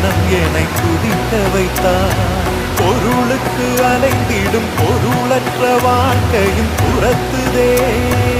தினம் என்னை துதிக்க வைத்தார். பொருளுக்கு அலைந்திடும் பொருளற்ற வாழ்க்கையும் புறத்துதே.